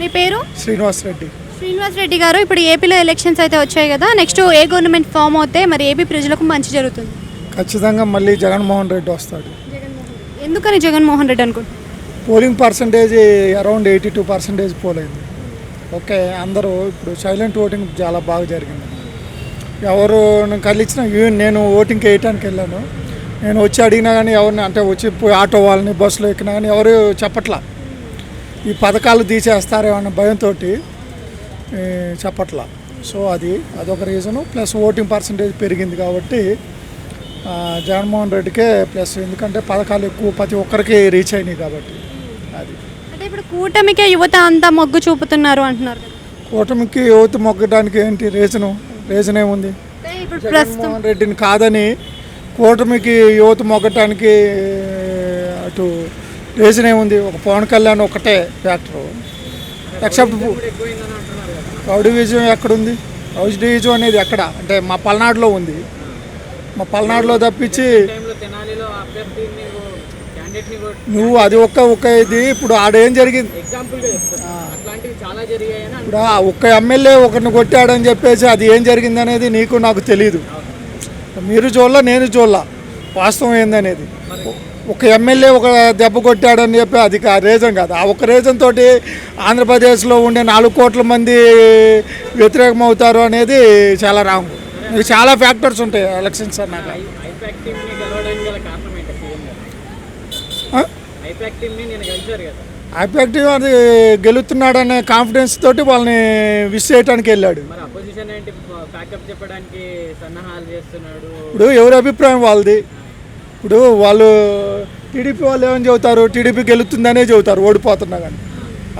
మీ పేరు? శ్రీనివాస్ రెడ్డి. శ్రీనివాస్ రెడ్డి గారు ఇప్పుడు ఏపీలో ఎలక్షన్స్ అయితే వచ్చాయి కదా నెక్స్ట్ ఏ గవర్నమెంట్ ఫామ్ అవుతే మరి ఏపీ ప్రజలకు మంచి జరుగుతుంది? ఖచ్చితంగా మళ్ళీ జగన్మోహన్ రెడ్డి వస్తాడు. ఎందుకని జగన్మోహన్ రెడ్డి అనుకుంటున్నారు? Polling percentage around eighty two percentage పోలైంది. Okay అందరూ ఇప్పుడు సైలెంట్ ఓటింగ్ చాలా బాగా జరిగింది. ఎవరు కలిసిన నేను ఓటింగ్కి వేయటానికి వెళ్ళాను. నేను వచ్చి అడిగినా కానీ ఎవరిని అంటే వచ్చి ఆటో వాళ్ళని బస్సులో ఎక్కినా కానీ ఎవరు చెప్పట్లా. ఈ పథకాలు తీసేస్తారేమో అన్న భయంతో చెప్పట్లా. సో అది అదొక రీజను. ప్లస్ ఓటింగ్ పర్సంటేజ్ పెరిగింది కాబట్టి జగన్మోహన్ రెడ్డికే ప్లస్. ఎందుకంటే పథకాలు ఎక్కువ ప్రతి ఒక్కరికి రీచ్ అయినాయి కాబట్టి అది. అంటే ఇప్పుడు కూటమికే యువత అంతా మొగ్గు చూపుతున్నారు అంటున్నారు. కూటమికి యువత మొగ్గడానికి ఏంటి రీజను? రీజన్ ఏముంది? జగన్మోహన్ రెడ్డిని కాదని కూటమికి యువత మొగ్గటానికి అటు రీజన్ ఏముంది? ఒక పవన్ కళ్యాణ్ ఒకటే ఫ్యాక్టరు ఎక్సెప్ట్ రౌడీ విజయం ఎక్కడుంది? విజయం అనేది ఎక్కడ? అంటే మా పల్నాడులో ఉంది. మా పల్నాడులో తప్పించి నువ్వు అది ఒక్క ఒక్క ఇది ఇప్పుడు ఆడేం జరిగింది? ఇప్పుడు ఆ ఒక్క ఎమ్మెల్యే ఒకరిని కొట్టాడని చెప్పేసి అది ఏం జరిగింది అనేది నీకు నాకు తెలియదు మీరు చూడాల నేను చూడాల వాస్తవం ఏందనేది? ఒక ఎమ్మెల్యే ఒక దెబ్బ కొట్టాడని చెప్పి అది రీజన్ కాదు. ఆ ఒక రీజన్ తోటి ఆంధ్రప్రదేశ్లో ఉండే నాలుగు కోట్ల మంది వ్యతిరేకమవుతారు అనేది చాలా రాంగ్ చాలా ఫ్యాక్టర్స్ ఉంటాయి ఎలక్షన్స్ అన్నాక. అఫెక్టివ్ అది గెలుస్తున్నాడనే కాన్ఫిడెన్స్ తోటి వాళ్ళని విష్ చేయడానికి వెళ్ళాడు. ఇప్పుడు ఎవరి అభిప్రాయం వాళ్ళది? ఇప్పుడు వాళ్ళు టీడీపీ వాళ్ళు ఏమని చెబుతారు? టీడీపీ గెలుతుందనే చెబుతారు ఓడిపోతున్నా కానీ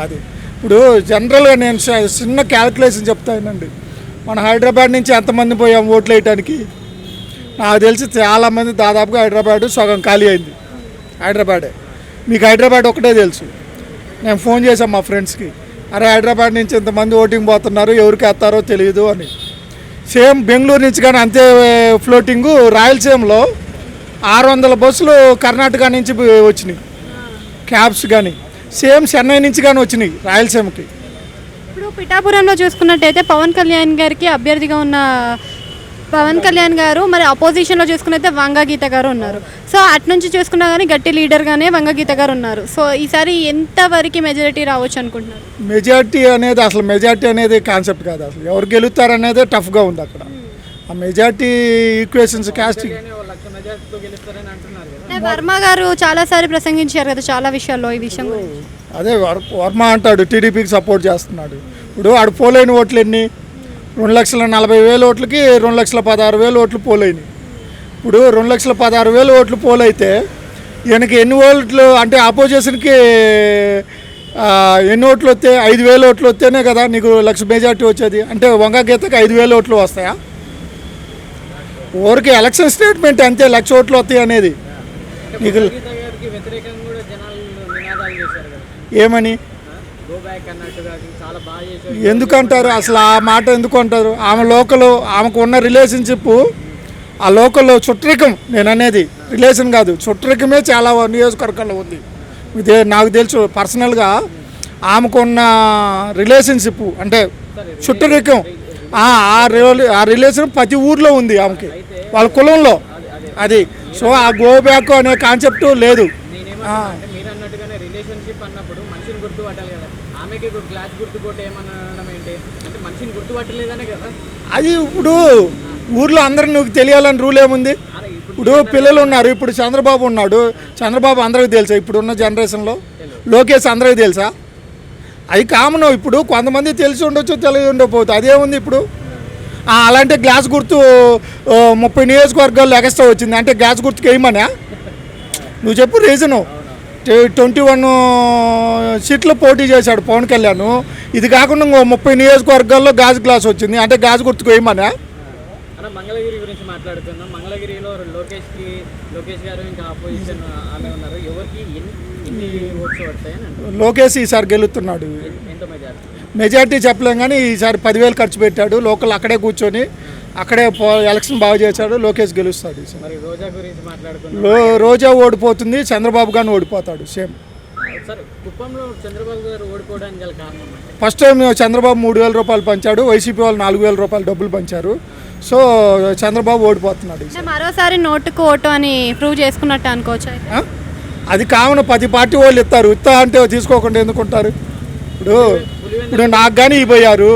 అది. ఇప్పుడు జనరల్గా నేను చిన్న క్యాల్కులేషన్ చెప్తానండి మన హైదరాబాద్ నుంచి ఎంతమంది పోయాం ఓట్లు వేయటానికి? నాకు తెలిసి చాలామంది దాదాపుగా హైదరాబాద్ సగం ఖాళీ అయింది. హైదరాబాదే. మీకు హైదరాబాద్ ఒకటే తెలుసు. నేను ఫోన్ చేశాను మా ఫ్రెండ్స్కి. అరే హైదరాబాద్ నుంచి ఇంతమంది ఓటింగ్ పోతున్నారు ఎవరికి వేస్తారో తెలియదు అని. సేమ్ బెంగళూరు నుంచి కానీ అంతే ఫ్లోటింగు రాయలసీమలో ఆరు వందల బస్సులు కర్ణాటక నుంచి వచ్చినాయి. క్యాబ్స్ కానీ సేమ్ చెన్నై నుంచి కానీ వచ్చినాయి రాయలసీమకి. ఇప్పుడు పిఠాపురంలో చూసుకున్నట్టయితే పవన్ కళ్యాణ్ గారికి అభ్యర్థిగా ఉన్న పవన్ కళ్యాణ్ గారు మరి అపోజిషన్లో చూసుకున్నైతే వంగ గీత గారు ఉన్నారు. సో అటు నుంచి చూసుకున్నా కానీ గట్టి లీడర్గానే వంగ గీత గారు ఉన్నారు. సో ఈసారి ఎంతవరకు మెజారిటీ రావచ్చు అనుకుంటున్నారు? మెజార్టీ అనేది అసలు మెజార్టీ అనేది కాన్సెప్ట్ కాదు అసలు. ఎవరు గెలుస్తారనేదే టఫ్గా ఉంది అక్కడ. ఆ మెజార్టీ ఈక్వేషన్స్ లక్ష మెజార్టీతో గెలుస్తారని అంటున్నారు కదా. అంటే వర్మ గారు చాలాసారి ప్రసంగించారు కదా చాలా విషయాల్లో ఈ విషయం అదే వర్- వర్మ అంటాడు టీడీపీకి సపోర్ట్ చేస్తున్నాడు. ఇప్పుడు ఆడు పోలేని ఓట్లు ఎన్ని? రెండు లక్షల నలభై వేల ఓట్లకి రెండు లక్షల పదహారు వేల ఓట్లు పోలైనవి ఇప్పుడు రెండు లక్షల పదహారు వేల ఓట్లు పోలైతే ఈయనకి ఎన్ని ఓట్లు అంటే ఆపోజిషన్కి ఎన్ని ఓట్లు వస్తే ఐదు వేల ఓట్లు వస్తేనే కదా నీకు లక్ష మెజార్టీ వచ్చేది. అంటే వంగ గీతకి ఐదు వేల ఓట్లు వస్తాయా? ఊరికి ఎలక్షన్ స్టేట్మెంట్ అంతే లక్ష ఓట్లు వస్తాయి అనేది. నీకు ఏమని? ఎందుకంటారు? అసలు ఆ మాట ఎందుకు అంటారు ఆమె లోకల్ ఆమెకు ఉన్న రిలేషన్షిప్ ఆ లోకల్లో చుట్టరికం నేను అనేది. రిలేషన్ కాదు చుట్టరికమే చాలా నియోజకవర్గాల్లో ఉంది. ఇదే నాకు తెలుసు పర్సనల్గా. ఆమెకు ఉన్న రిలేషన్షిప్ అంటే చుట్టరికం ఆ ఆ రిలే- ఆ రిలేషన్ ప్రతి ఊర్లో ఉంది ఆమెకి. వాళ్ళ కులంలో. అది. సో ఆ గో బ్యాక్ అనే కాన్సెప్ట్ లేదు. అది ఇప్పుడు ఊర్లో అందరికి నువ్వు తెలియాలని రూల్ ఏముంది? ఇప్పుడు పిల్లలు ఉన్నారు. ఇప్పుడు చంద్రబాబు ఉన్నాడు. చంద్రబాబు అందరికి తెలుసా? ఇప్పుడున్న జనరేషన్లో. లోకేష్ అందరికి తెలుసా? అది కామన్ ఇప్పుడు కొంతమంది తెలిసి ఉండొచ్చు తెలియ ఉండకపోతే. అదేముంది ఇప్పుడు. అలాంటి గ్లాస్ గుర్తు ముప్పై నియోజకవర్గాల్లో ఎగస్ట్రా వచ్చింది. అంటే గ్లాస్ గుర్తుకి వేయమనా నువ్వు చెప్పు రీజను. ట్వంటీ వన్ సీట్లు పోటీ చేశాడు పవన్ కళ్యాణ్. ఇది కాకుండా ఇంకో ముప్పై నియోజకవర్గాల్లో గాజు గ్లాస్ వచ్చింది. అంటే గాజు గుర్తుకు వేయమనా? మంగళగిరి గురించి మాట్లాడుతున్నాం మంగళగిరిలో లోకేష్కి లోకేష్ గారు ఇంకా ఆపోజిషన్ ఆమె ఉన్నారు. ఎవరికి లోకేష్ ఈసారి గెలుస్తున్నాడు ఎంత మెజారిటీ? చెప్పలేం కానీ ఈసారి పదివేలు ఖర్చు పెట్టాడు. లోకల్ అక్కడే కూర్చొని అక్కడే పో- ఎలక్షన్ బాగా చేశాడు. లోకేష్ గెలుస్తాడు రోజా గురించి మాట్లాడుకున్నాం లో రోజా ఓడిపోతుంది. చంద్రబాబు గారిని ఓడిపోతాడు. సేమ్. సార్ కుప్పంలో చంద్రబాబు గారు ఓడిపోవడానికి గల కారణం ఏంటి? ఫస్ట్ టైం చంద్రబాబు మూడు వేల రూపాయలు పంచాడు. వైసీపీ వాళ్ళు నాలుగు వేల రూపాయలు డబ్బులు పంచారు. సో చంద్రబాబు ఓడిపోతున్నాడు అంటే మరోసారి నోటుకు ఓటు అని ప్రూవ్ చేసుకున్నట్టు అనుకోవచ్చు? అది కావున పది పార్టీ వాళ్ళు ఇస్తారు. ఇస్తా అంటే తీసుకోకుండా ఎందుకుంటారు? ఇప్పుడు ఇప్పుడు నాకు కానీ ఇవ్వయారు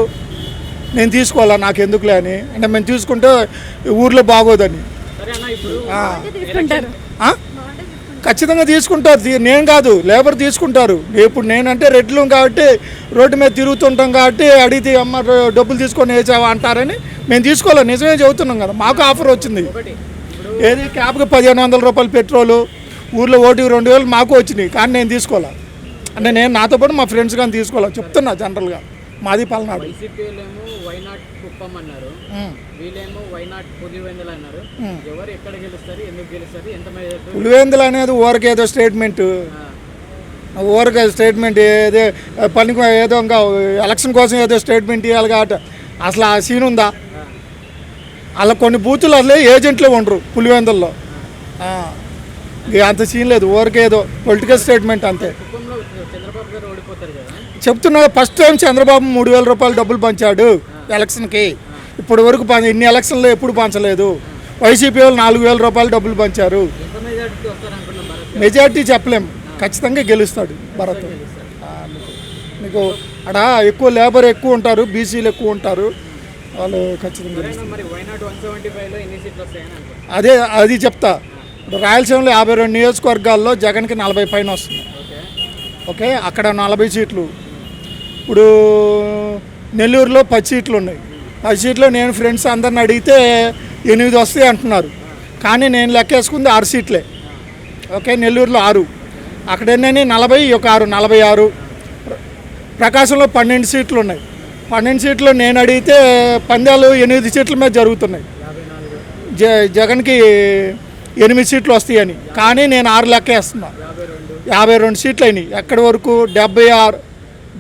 నేను తీసుకోవాలా? నాకు ఎందుకులే అని. అంటే మేము తీసుకుంటే ఊర్లో బాగోదని? ఖచ్చితంగా తీసుకుంటారు. నేను కాదు లేబర్ తీసుకుంటారు. ఇప్పుడు నేనంటే రెడ్లు కాబట్టి రోడ్డు మీద తిరుగుతుంటాం కాబట్టి అడిగితే అమ్మ డబ్బులు తీసుకొని వేసావా? అంటారని మేము తీసుకోవాలి? నిజమే చెబుతున్నాం కదా. మాకు ఆఫర్ వచ్చింది. ఏది? క్యాబ్కి పదిహేను వందల రూపాయలు పెట్రోలు. ఊర్లో ఓటుకి రెండు వేలు మాకు వచ్చినాయి కానీ నేను తీసుకోవాలా అంటే నేను నాతో పాటు మా ఫ్రెండ్స్ కానీ తీసుకోవాలా చెప్తున్నా జనరల్గా మాది పల్నాడు. పులివెందులు అనేది ఊరకేదో స్టేట్మెంట్ ఊరక స్టేట్మెంట్ ఏదో పనికి ఏదో ఇంకా ఎలక్షన్ కోసం ఏదో స్టేట్మెంట్ ఇవ్వాలి కాబట్టి అసలు ఆ సీన్ ఉందా? అలా కొన్ని బూతులు అసలే ఏజెంట్లు ఉండరు పులివెందుల్లో. అంత సీన్ లేదు ఊరికేదో పొలిటికల్ స్టేట్మెంట్ అంతే. చెప్తున్నా ఫస్ట్ టైం చంద్రబాబు మూడు వేల రూపాయలు డబ్బులు పంచాడు ఎలక్షన్కి. ఇప్పటి వరకు ఇన్ని ఎలక్షన్లో ఎప్పుడు పంచలేదు. వైసీపీ వాళ్ళు నాలుగు వేల రూపాయలు డబ్బులు పంచారు. మెజార్టీ చెప్పలేం ఖచ్చితంగా గెలుస్తాడు భరత్. మీకు- అక్కడ ఎక్కువ లేబర్ ఎక్కువ ఉంటారు బీసీలు ఎక్కువ ఉంటారు వాళ్ళు ఖచ్చితంగా అదే అది చెప్తా. ఇప్పుడు రాయలసీమలో యాభై రెండు నియోజకవర్గాల్లో జగన్కి నలభై పైన వస్తుంది ఓకే? అక్కడ నలభై సీట్లు. ఇప్పుడు నెల్లూరులో పది సీట్లు ఉన్నాయి. పది సీట్లు నేను ఫ్రెండ్స్ అందరిని అడిగితే ఎనిమిది వస్తాయి అంటున్నారు. కానీ నేను లెక్కేసుకుంది ఆరు సీట్లే. ఓకే? నెల్లూరులో ఆరు. అక్కడ నలభై ఒక ఆరు నలభై ఆరు. ప్రకాశంలో పన్నెండు సీట్లు ఉన్నాయి. పన్నెండు సీట్లు నేను అడిగితే పందాలు ఎనిమిది సీట్ల మీద జరుగుతున్నాయి. జ జగన్కి ఎనిమిది సీట్లు వస్తాయని. కానీ నేను ఆరు లెక్క వేస్తున్నా. యాభై రెండు సీట్లు అయినాయి. ఎక్కడి వరకు? డెబ్బై ఆరు.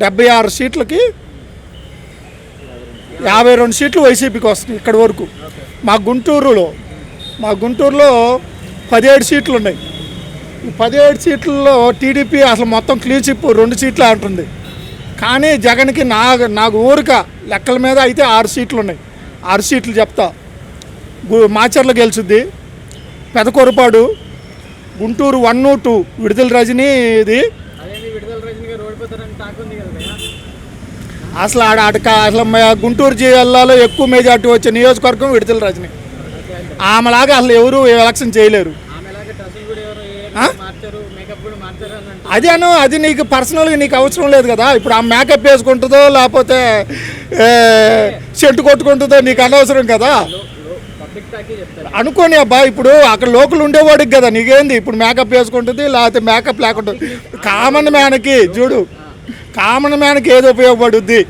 డెబ్బై ఆరు సీట్లకి యాభై రెండు సీట్లు వైసీపీకి వస్తున్నాయి ఇక్కడి వరకు. మా గుంటూరులో మా గుంటూరులో పదిహేడు సీట్లు ఉన్నాయి. ఈ పదిహేడు సీట్లలో టీడీపీ అసలు మొత్తం క్లీన్ చిప్ రెండు సీట్లు అంటుంది. కానీ జగన్కి నా నాకు ఊరిక లెక్కల మీద అయితే ఆరు సీట్లు ఉన్నాయి. ఆరు సీట్లు చెప్తా. Macherla గెలుచుద్ది. Pedakorapadu Guntur one two. విడుదల రజనీ ఇది? అసలు ఆడ ఆడక అసలు గుంటూరు జిల్లాలో ఎక్కువ మెజార్టీ వచ్చే నియోజకవర్గం విడుదల రజని. ఆమెలాగా అసలు ఎవరు ఎలక్షన్ చేయలేరు. అది అను అది నీకు పర్సనల్గా నీకు అవసరం లేదు కదా. ఇప్పుడు ఆ మేకప్ వేసుకుంటుందో లేకపోతే చెట్టు కొట్టుకుంటుందో నీకు అనవసరం కదా. అనుకోని అబ్బా ఇప్పుడు అక్కడ లోకల్ ఉండేవాడికి కదా నీకేంది? ఇప్పుడు మేకప్ వేసుకుంటుంది లేకపోతే మేకప్ లేకుండా కామన్ మ్యాన్కి చూడు. కామన్ మ్యాన్కి ఏది ఉపయోగపడుద్ది?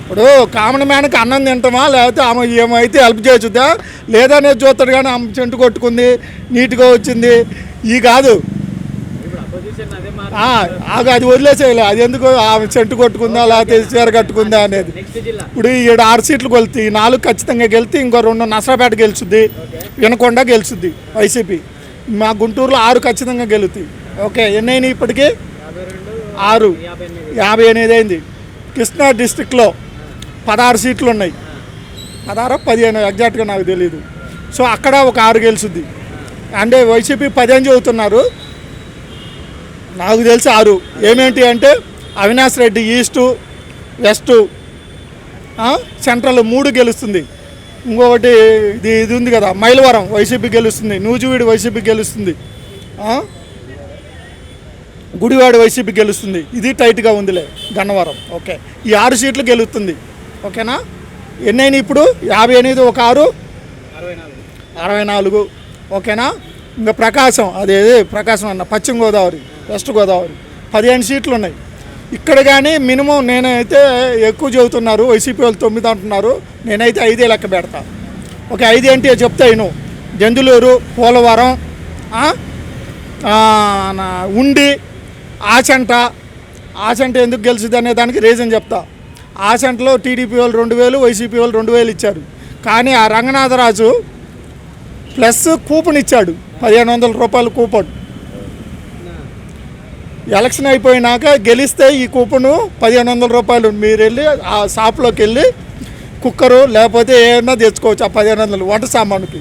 ఇప్పుడు కామన్ మ్యాన్కి అన్నం తింటామా లేకపోతే ఆమె ఏమైతే హెల్ప్ చేయొచ్చుద్దా లేదా అనేది చూస్తాడు కానీ ఆమె చెంటు కొట్టుకుంది నీట్గా వచ్చింది. ఈ కాదు ఇప్పుడు అపోజిషన్ అదే మార్ ఆ, ఆగు, అది వదిలేసేయలే. అది ఎందుకు ఆమె చెట్టు కొట్టుకుందా లేకపోతే చీర కట్టుకుందా అనేది. ఇప్పుడు ఈడ ఆరు సీట్లు గెలుతాయి ఈ నాలుగు ఖచ్చితంగా గెలితే ఇంకో రెండు నసరాపేట గెలుచుద్ది వినకొండ గెలుచుద్ది వైసీపీ. మా గుంటూరులో ఆరు ఖచ్చితంగా గెలుతాయి. ఓకే ఎన్ని అయినాయి ఇప్పటికీ? ఆరు. యాభై ఎనిమిది అయింది. కృష్ణా డిస్టిక్లో పదహారు సీట్లు ఉన్నాయి. పదహారు పదిహేను ఎగ్జాక్ట్గా నాకు తెలియదు సో అక్కడ ఒక ఆరు గెలుచుద్ది. అంటే వైసీపీ పదిహేను చదువుతున్నారు? నాకు తెలిసి ఆరు. ఏమేంటి అంటే Avinash Reddy east west central మూడు గెలుస్తుంది. ఇంకొకటి ఇది ఇది ఉంది కదా మైలవరం వైసీపీ గెలుస్తుంది నూజివీడు వైసీపీ గెలుస్తుంది గుడివాడ వైసీపీ గెలుస్తుంది. ఇది టైట్గా ఉందిలే గన్నవరం. ఓకే. ఈ ఆరు సీట్లు గెలుస్తుంది ఓకేనా? ఎన్నైనా ఇప్పుడు? యాభై ఎనిమిది ఒక ఆరు? అరవై నాలుగు అరవై నాలుగు. ఓకేనా? ఇంకా ప్రకాశం అదేది ప్రకాశం అన్న పశ్చిమ గోదావరి వెస్ట్ గోదావరి. పదిహేను సీట్లు ఉన్నాయి. ఇక్కడ కానీ మినిమం నేనైతే ఎక్కువ చెబుతున్నారు వైసీపీ వాళ్ళు తొమ్మిది అంటున్నారు. నేనైతే ఐదే లెక్క పెడతా. ఒక ఐదు ఏంటి చెప్తా నేను జందులూరు పోలవరం నా ఉండి ఆచంట. ఆచంట ఎందుకు గెలిచింది అనే దానికి రీజన్ చెప్తా. ఆచంటలో టీడీపీ వాళ్ళు రెండు వేలు వైసీపీ వాళ్ళు రెండు వేలు ఇచ్చారు. కానీ ఆ రంగనాథరాజు ప్లస్ కూపన్ ఇచ్చాడు. పదిహేను వందల రూపాయలు కూపన్. ఎలక్షన్ అయిపోయినాక గెలిస్తే ఈ కూపను పదిహేను వందల రూపాయలు. మీరు వెళ్ళి ఆ షాప్లోకి వెళ్ళి కుక్కరు లేకపోతే ఏమన్నా తెచ్చుకోవచ్చు ఆ పదిహేను వందలు వంట సామానుకి.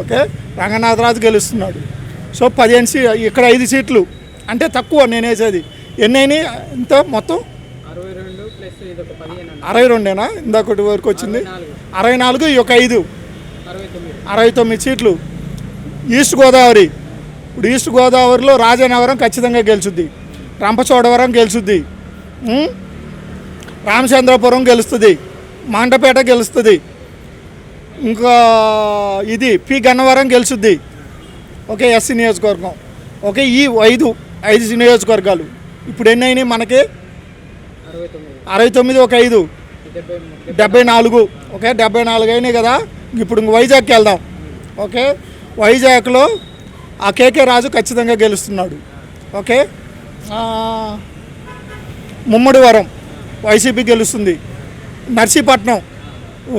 ఓకే? రంగనాథరాజు గెలుస్తున్నాడు. సో పదిహేను సీ ఇక్కడ ఐదు సీట్లు. అంటే తక్కువ నేను వేసేది. ఎన్ని అయినాయి? ఇంత మొత్తం? అరవై రెండేనా? ఇందాకటి వరకు వచ్చింది. అరవై నాలుగు. ఈ ఒక ఐదు. అరవై తొమ్మిది సీట్లు ఈస్ట్ గోదావరి. ఇప్పుడు ఈస్ట్ గోదావరిలో రాజనగరం ఖచ్చితంగా గెలుచుద్ది. రంపచోడవరం గెలుచుద్ది. రామచంద్రపురం గెలుస్తుంది. మంటపేట గెలుస్తుంది. ఇంకా ఇది పి గన్నవరం గెలుచుద్ది. ఓకే ఎస్సీ నియోజకవర్గం. ఓకే ఈ ఐదు ఐదు నియోజకవర్గాలు. ఇప్పుడు ఎన్ని అయినాయి మనకి? అరవై తొమ్మిది ఒక ఐదు. డెబ్బై నాలుగు ఓకే? డెబ్బై నాలుగు అయినాయి కదా? ఇప్పుడు ఇంక వైజాగ్కి వెళ్దాం. ఓకే? వైజాగ్లో ఆ కేకే రాజు ఖచ్చితంగా గెలుస్తున్నాడు. ఓకే? ముమ్మడివరం వైసీపీ గెలుస్తుంది. నర్సీపట్నం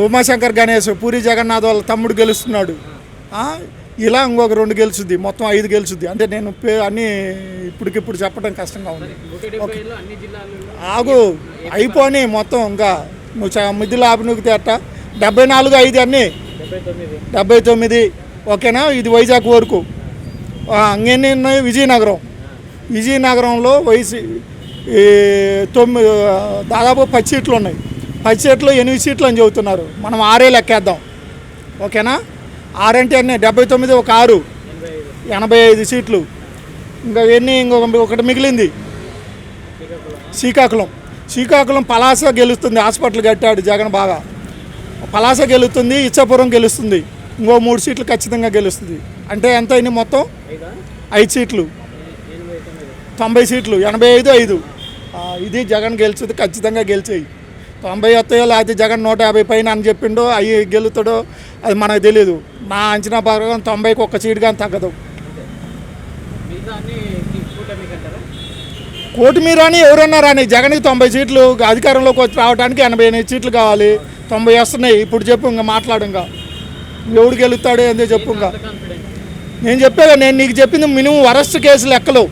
ఉమాశంకర్ గణేష్ పూరి జగన్నాథ్ వాళ్ళ తమ్ముడు గెలుస్తున్నాడు. ఇలా ఇంకొక రెండు గెలుచుద్ది. మొత్తం ఐదు గెలుచుద్ది. అంటే నేను పే అన్నీ ఇప్పటికిప్పుడు చెప్పడం కష్టంగా ఉంది. ఆగు. అయిపోని మొత్తం ఇంకా. మిద్దులు ఆపి నూకితే అట్ట? డెబ్బై నాలుగు ఐదు అన్నీ. డెబ్బై తొమ్మిది. ఓకేనా? ఇది వైజాగ్ వరకు ఆ, ఉన్నాయి? విజయనగరం. విజయనగరంలో వైసీ ఈ తొమ్మిది దాదాపు పది సీట్లు ఉన్నాయి. పది సీట్లు ఎనిమిది సీట్లు అని చెబుతున్నారు. మనం ఆరే లెక్కేద్దాం. ఓకేనా? ఆరంటే అన్నీ డెబ్బై తొమ్మిది ఒక ఆరు. ఎనభై ఐదు ఎనభై ఐదు సీట్లు. ఇంకా ఎన్ని? ఇంకొక ఒకటి మిగిలింది. శ్రీకాకుళం. శ్రీకాకుళం పలాస గెలుస్తుంది హాస్పిటల్ కట్టాడు జగన్ బాగా. పలాస గెలుస్తుంది ఇచ్చాపురం గెలుస్తుంది. ఇంకో మూడు సీట్లు ఖచ్చితంగా గెలుస్తుంది. అంటే ఎంత అయింది మొత్తం? ఐదు సీట్లు. తొంభై సీట్లు ఎనభై ఐదు ఐదు. ఇది జగన్ గెలుచుది ఖచ్చితంగా గెలిచేయి. తొంభై వస్తాయో లేకపోతే జగన్ నూట యాభై పైన అని చెప్పిండో అవి గెలుతాడో అది మనకు తెలియదు నా అంచనా ప్రకారం తొంభైకి ఒక్క సీటు కానీ తగ్గదు మిగతా అన్ని కూటమికి అంటారా కోటి మీరాని ఎవరన్నా రాని జగన్కి తొంభై సీట్లు అధికారంలోకి వచ్చి రావడానికి ఎనభై ఎనిమిది సీట్లు కావాలి. తొంభై వస్తున్నాయి. ఇప్పుడు చెప్పు ఇంకా మాట్లాడు ఇంకా. ఎవడు గెలుస్తాడు ఏందో చెప్పు ఇంకా. నేను చెప్పాగా నేను నీకు చెప్పింది మినిమం వరస్ట్ కేసు లెక్కలు.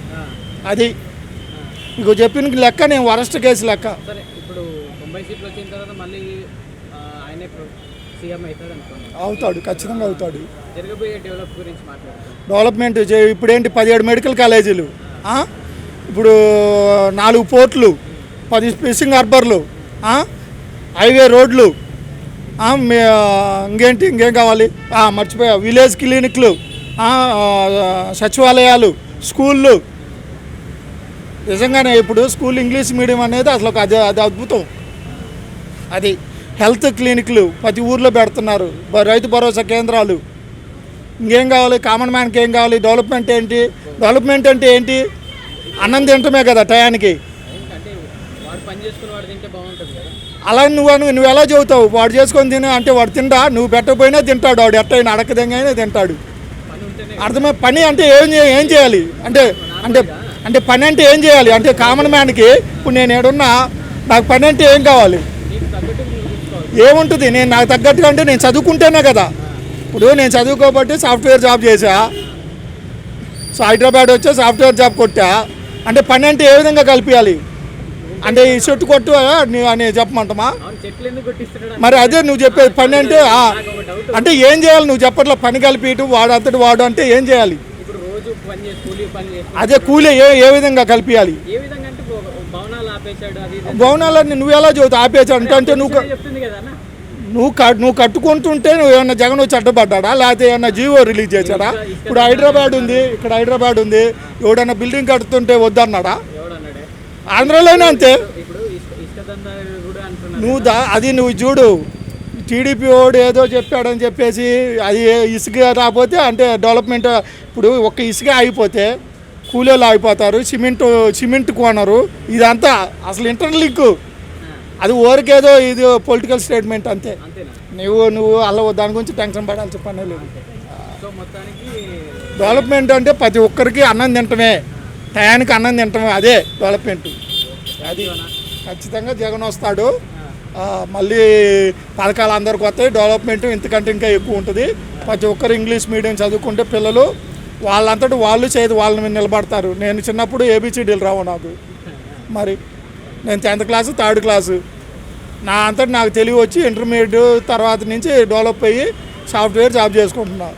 అది. నీకు చెప్పిన లెక్క నేను వరస్ట్ కేసు లెక్క. ఇప్పుడు అవుతాడు ఖచ్చితంగా అవుతాడు. డెవలప్మెంట్ చే- ఇప్పుడేంటి పదిహేడు మెడికల్ కాలేజీలు? ఆ? ఇప్పుడు నాలుగు పోర్ట్లు పది ఫిషింగ్ హార్బర్లు హైవే రోడ్లు ఇంకేంటి ఇంకేం కావాలి? మర్చిపోయా విలేజ్ క్లినిక్లు సచివాలయాలు స్కూళ్ళు. నిజంగానే ఇప్పుడు స్కూల్ ఇంగ్లీష్ మీడియం అనేది అసలు ఒక అది అది అద్భుతం. అది హెల్త్ క్లినిక్లు ప్రతి ఊర్లో పెడుతున్నారు. రైతు భరోసా కేంద్రాలు. ఇంకేం కావాలి? కామన్ మ్యాన్కి ఏం కావాలి? డెవలప్మెంట్ ఏంటి? డెవలప్మెంట్ అంటే ఏంటి? అన్నం తింటమే కదా టయానికి. అలా నువ్వు నువ్వు ఎలా చెబుతావు? వాడు చేసుకొని తిను అంటే వాడు తింటా నువ్వు పెట్టకపోయినా తింటాడు వాడు. ఎట్టయినా అడకదంగా తింటాడు. అర్థమై పని అంటే ఏం ఏం చేయాలి? అంటే అంటే అంటే పని అంటే ఏం చేయాలి? అంటే కామన్ మ్యాన్కి ఇప్పుడు నేను ఏడున్నా నాకు పని అంటే ఏం కావాలి? ఏముంటుంది? నేను నాకు తగ్గట్టుగా అంటే నేను చదువుకుంటేనే కదా. ఇప్పుడు నేను చదువుకోబట్టి సాఫ్ట్వేర్ జాబ్ చేసా సో హైదరాబాద్ వచ్చా సాఫ్ట్వేర్ జాబ్ కొట్టా. అంటే పని అంటే ఏ విధంగా కలిపియాలి? అంటే ఈ చెట్టు కొట్టు అని చెప్పమంటామా? మరి అదే నువ్వు చెప్పేది పని అంటే అంటే ఏం చేయాలి? నువ్వు చెప్పట్లో పని కలిపి వాడు అంతటి వాడు అంటే ఏం చేయాలి? అదే కూలీ ఏ ఏ విధంగా కలిపియాలి? భవనాలన్నీ నువ్వు ఎలా చదువుతావు? ఆపేచాడు అంటే అంటే నువ్వు క- చెప్తుంది కదా అన్న నువ్వు నువ్వు కట్టుకుంటుంటే నువ్వు ఏమన్నా జగన్ వచ్చి అడ్డపడ్డా లేకపోతే ఏమన్నా జీవో రిలీజ్ చేశాడా? ఇప్పుడు హైదరాబాద్ ఉంది ఇక్కడ హైదరాబాద్ ఉంది. ఎవడన్నా బిల్డింగ్ కడుతుంటే వద్దన్నాడా? ఆంధ్రలోనే అంతే. నువ్వు దా అది నువ్వు చూడు. టీడీపీ వాడు ఏదో చెప్పాడని చెప్పేసి అది ఇసుక రాకపోతే అంటే డెవలప్మెంట్ ఇప్పుడు ఒక్క ఇసుక ఆగిపోతే కూలీలు ఆగిపోతారు సిమెంట్ సిమెంట్ కొనరు. ఇదంతా అసలు ఇంటర్లింక్. అది ఊరికేదో ఇది పొలిటికల్ స్టేట్మెంట్ అంతే. నువ్వు నువ్వు అలా దాని గురించి టెన్షన్ పడాల్సిన పనే లేదు. డెవలప్మెంట్ అంటే ప్రతి ఒక్కరికి అన్నం తింటమే. టయానికి అన్నం తింటమే అదే డెవలప్మెంట్ అది ఖచ్చితంగా జగన్ వస్తాడు. మళ్ళీ పథకాలు అందరికి వస్తాయి. డెవలప్మెంట్ ఇంతకంటే ఇంకా ఎక్కువ ఉంటుంది. ప్రతి ఒక్కరు ఇంగ్లీష్ మీడియం చదువుకుంటే పిల్లలు వాళ్ళంతటి వాళ్ళు చేతి వాళ్ళ మీద నిలబడతారు. నేను చిన్నప్పుడు ఏబిసిడీలు రావు నాకు. మరి నేను టెన్త్ క్లాసు థర్డ్ క్లాసు. నా అంతటి నాకు తెలివి వచ్చి ఇంటర్మీడియట్ తర్వాత నుంచి డెవలప్ అయ్యి సాఫ్ట్వేర్ జాబ్ చేసుకుంటున్నాను.